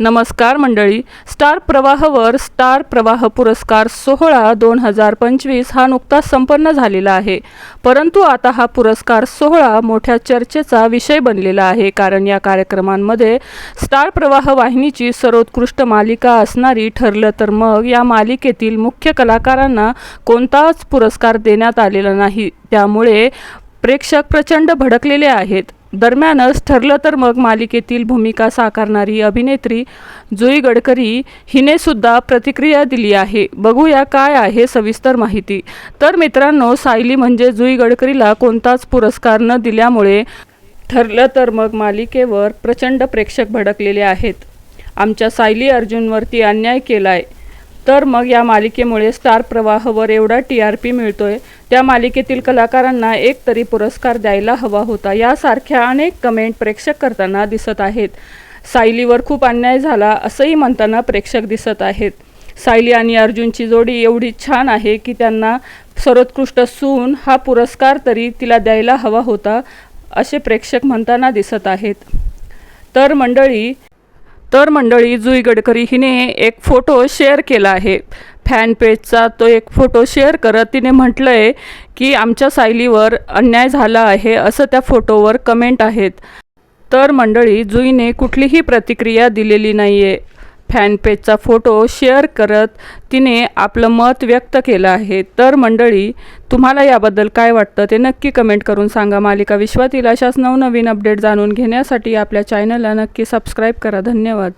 नमस्कार मंडळी. Star प्रवाहवर star प्रवाह पुरस्कार सोहळा दोन हजार पंचवीस हा नुकताच संपन्न झालेला आहे. परंतु आता हा पुरस्कार सोहळा मोठ्या चर्चेचा विषय बनलेला आहे. कारण या कार्यक्रमांमध्ये स्टार प्रवाह वाहिनीची सर्वोत्कृष्ट मालिका असणारी ठरलं तर मग या मालिकेतील मुख्य कलाकारांना कोणताच पुरस्कार देण्यात आलेला नाही. त्यामुळे प्रेक्षक प्रचंड भडकलेले आहेत. दरम्यानच ठरलं तर मग मालिकेतील भूमिका साकारणारी अभिनेत्री जुई गडकरी हिने सुद्धा प्रतिक्रिया दिली आहे. बघूया काय आहे सविस्तर माहिती. तर मित्रांनो सायली म्हणजे जुई गडकरीला कोणताच पुरस्कार न दिल्यामुळे ठरलं तर मग मालिकेवर प्रचंड प्रेक्षक भडकलेले आहेत. आमच्या सायली अर्जुनवरती अन्याय केलाय. तर मग या मालिकेमुळे स्टार प्रवाहवर एवढा टी आर पी मिळतोय. त्या मालिकेतील कलाकारांना एक तरी पुरस्कार द्यायला हवा होता यासारख्या अनेक कमेंट प्रेक्षक करताना दिसत आहेत. सायलीवर खूप अन्याय झाला असंही म्हणताना प्रेक्षक दिसत आहेत. सायली आणि अर्जुनची जोडी एवढी छान आहे की त्यांना सर्वोत्कृष्ट सून हा पुरस्कार तरी तिला द्यायला हवा होता असे प्रेक्षक म्हणताना दिसत आहेत. तर मंडळी तर मंडळी जुई गडकरी हिने एक फोटो शेअर केला आहे. फॅन पेजचा तो एक फोटो शेअर करत तिने म्हटलं आहे की आमच्या सायलीवर अन्याय झाला आहे असं त्या फोटोवर कमेंट आहेत. तर मंडळी जुईने कुठलीही प्रतिक्रिया दिलेली नाही आहे फॅनपेजचा फोटो शेअर करत तिने आपलं मत व्यक्त केलं आहे. तर मंडळी तुम्हाला याबद्दल काय वाटतं ते नक्की कमेंट करून सांगा. मालिका विश्वातील अशाच नवनवीन अपडेट जाणून घेण्यासाठी आपल्या चॅनलला नक्की सबस्क्राईब करा. धन्यवाद.